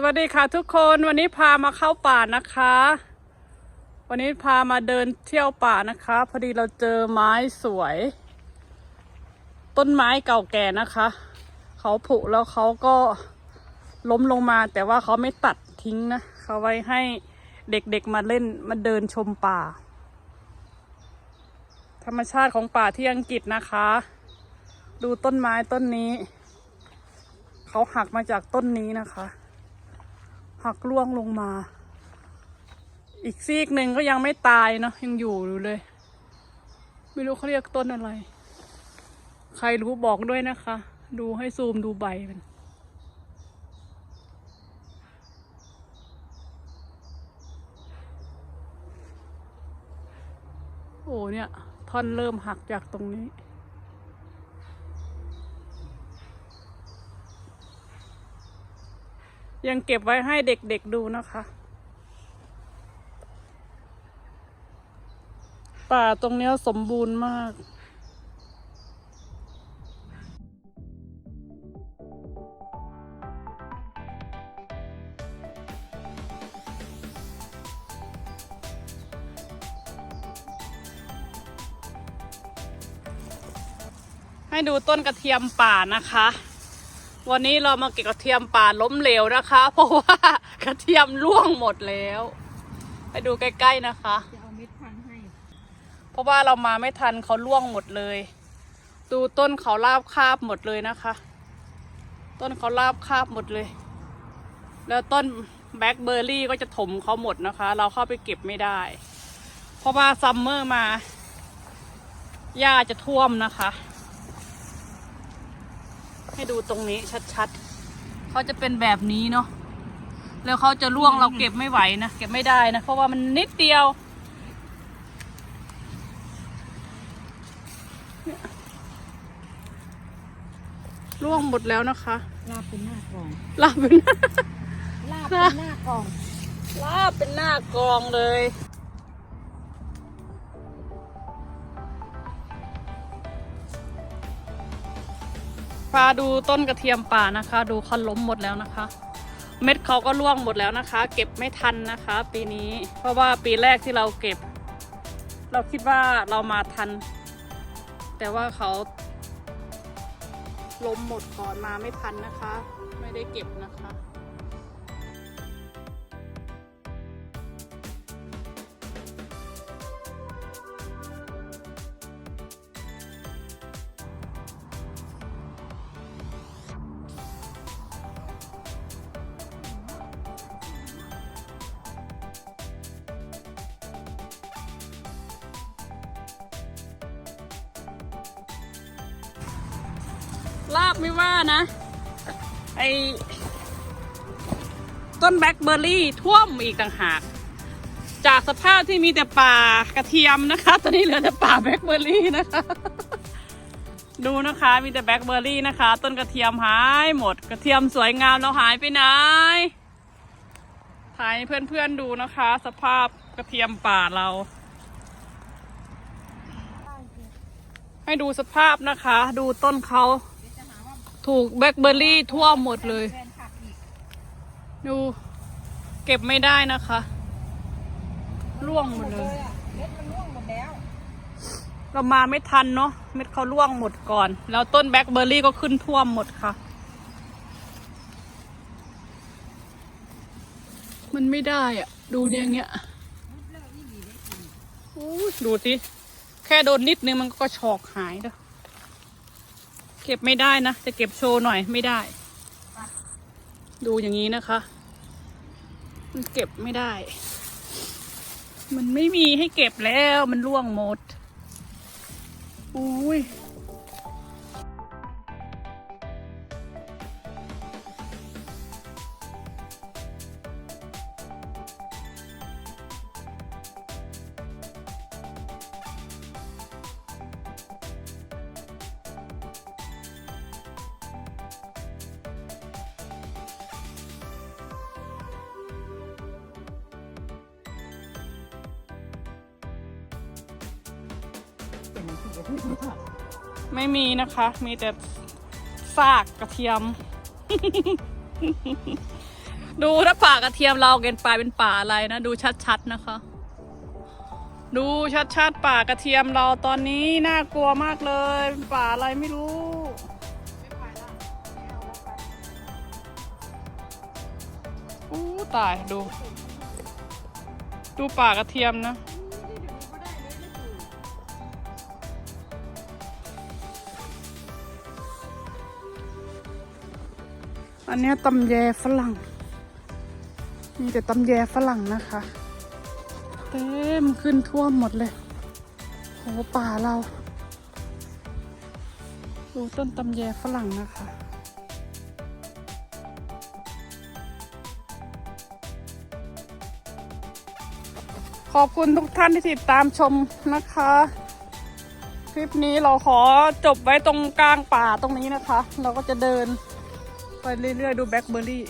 สวัสดีค่ะทุกคนวันนี้พามาเข้าป่านะคะ วันนี้พามาเดินเที่ยวป่านะคะ พอดีเราเจอไม้สวย ต้นไม้เก่าแก่นะคะ เขาผุแล้วเขาก็ล้มลงมา แต่ว่าเขาไม่ตัดทิ้งนะเขาไว้ให้เด็กๆมาเล่นมาเดินชมป่า ธรรมชาติของป่าที่อังกฤษนะคะ ดูต้นไม้ต้นนี้ เขาหักมาจากต้นนี้นะคะ หักล่วงลงมา อีกซีกหนึ่งก็ยังไม่ตายเนาะยังอยู่อยู่เลย ไม่รู้เขาเรียกต้นอะไร ใครรู้บอกด้วยนะคะ ดูให้ซูมดูใบมันโอ้เนี่ย ท่อนเริ่มหักจากตรงนี้ ยังเก็บไว้ให้เด็กๆดูนะคะ ป่าตรงนี้สมบูรณ์มากให้ดูต้นกระเทียมป่านะคะ วันนี้เรามาเก็บกระเทียมป่าล้มเหลวนะคะ เพราะว่ากระเทียมร่วงหมดแล้ว ไปดูใกล้ๆนะคะ จะเอาเม็ดพันให้ เพราะว่าเรามาไม่ทันเขาร่วงหมดเลย ดูต้นเขาราบคาบหมดเลยนะคะ ต้นเขาราบคาบหมดเลย แล้วต้นแบล็คเบอร์รี่ก็จะถมเขาหมดนะคะ เราเข้าไปเก็บไม่ได้ เพราะว่าซัมเมอร์มาหญ้าจะท่วมนะคะ ให้ดูตรงนี้ชัดๆเขาจะเป็นแบบนี้เนาะแล้วเขาจะร่วงเราเก็บไม่ไหวนะเก็บไม่ได้นะเพราะว่ามันนิดเดียวร่วงหมดแล้วนะคะ ลาบเป็นหน้ากอง ลาบเป็นลาบเป็นหน้ากอง ลาบเป็นหน้ากองเลย พาดูต้นกระเทียมป่านะคะ ดูเขาล้มหมดแล้วนะคะ เม็ดเขาก็ร่วงหมดแล้วนะคะ เก็บไม่ทันนะคะ ปีนี้เพราะว่าปีแรกที่เราเก็บ เราคิดว่าเรามาทัน แต่ว่าเขาล้มหมดก่อนมาไม่ทันนะคะ ไม่ได้เก็บนะคะ ลาบไม่ว่านะ ไอต้นแบล็คเบอร์รี่ท่วมอีกต่างหาก จากสภาพที่มีแต่ป่ากระเทียมนะคะ ตอนนี้เหลือแต่ป่าแบล็คเบอร์รี่นะคะ ดูนะคะ มีแต่แบล็คเบอร์รี่นะคะ ต้นกระเทียมหายหมด กระเทียมสวยงามเราหายไปไหนถ่ายให้เพื่อนๆดูนะคะ สภาพกระเทียมป่าเรา ให้ดูสภาพนะคะ ดูต้นเขา ถูกแบล็คเบอร์รี่ท่วมหมดเลย ดู เก็บไม่ได้นะคะ ร่วงหมดเลย เม็ดมันร่วงหมดแล้ว เรามาไม่ทันเนาะ เม็ดเขาร่วงหมดก่อน แล้วต้นแบล็คเบอร์รี่ก็ขึ้นท่วมหมดค่ะ มันไม่ได้อะ ดูอย่างเงี้ยโอ้ยดูสิ แค่โดนนิดนึงมันก็ชอกหายแล้ว เก็บไม่ได้นะ จะเก็บโชว์หน่อยไม่ได้ ดูอย่างนี้นะคะ มันเก็บไม่ได้ มันไม่มีให้เก็บแล้วมันร่วงหมดอุ้ย ไม่มีนะคะ มีแต่ซากกระเทียม ดูถ้าป่ากระเทียมเราเกินไปเป็นป่าอะไรนะดูชัดๆนะคะ ดูชัดๆป่ากระเทียมเราตอนนี้น่ากลัวมากเลยเป็นป่าอะไรไม่รู้อู้ตายดู ดูป่ากระเทียมนะ อันนี้ตำแยฝรั่ง มีแต่ตำแยฝรั่งนะคะ เต็มขึ้นท่วมหมดเลยโหป่าเรา ดูต้นตำแยฝรั่งนะคะขอบคุณทุกท่านที่ติดตามชมนะคะ คลิปนี้เราขอจบไว้ตรงกลางป่าตรงนี้นะคะ เราก็จะเดิน ไปเรื่อยๆ ดูแบล็คเบอร์รี่